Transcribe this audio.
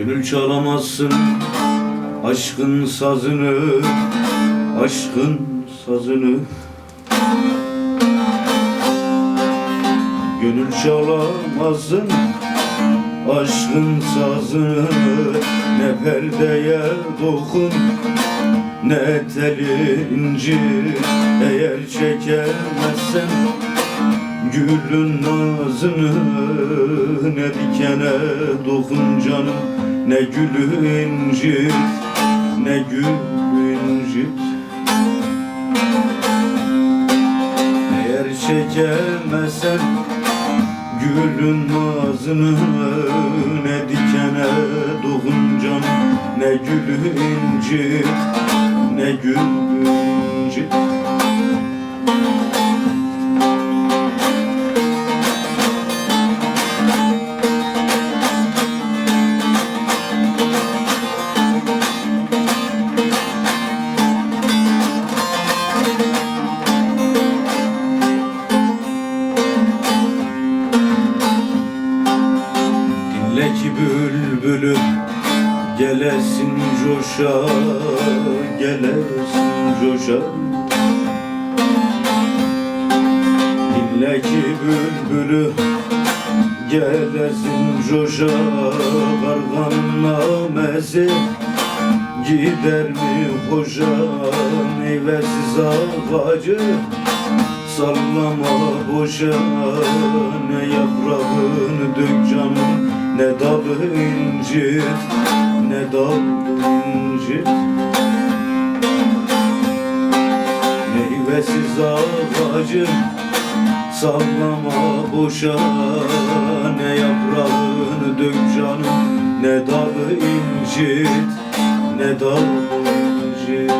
Gönül çalamazsın aşkın sazını Aşkın sazını. Gönül çalamazsın aşkın sazını Ne perdeye dokun ne teli incir Eğer çekemezsen. Gülün nazını ne dikene dokun canım Ne gülü incit ne gül incit Eğer çekemezsen Gülün nazını ne dikene dokun canım Ne gülü incit ne gül incit Dinle ki bülbülü gelesin coşa gelesin coşa. Dinle ki bülbülü gelesin coşa Karganın namesi gider mi hoşa? Meyvesiz ağacı Sallama boşa Ne yaprağını dök canım Ne dalı incit Ne dal incit Meyvesiz ağacı Sallama boşa. Ne yaprağını dök canım Ne dalı incit Ne dal incit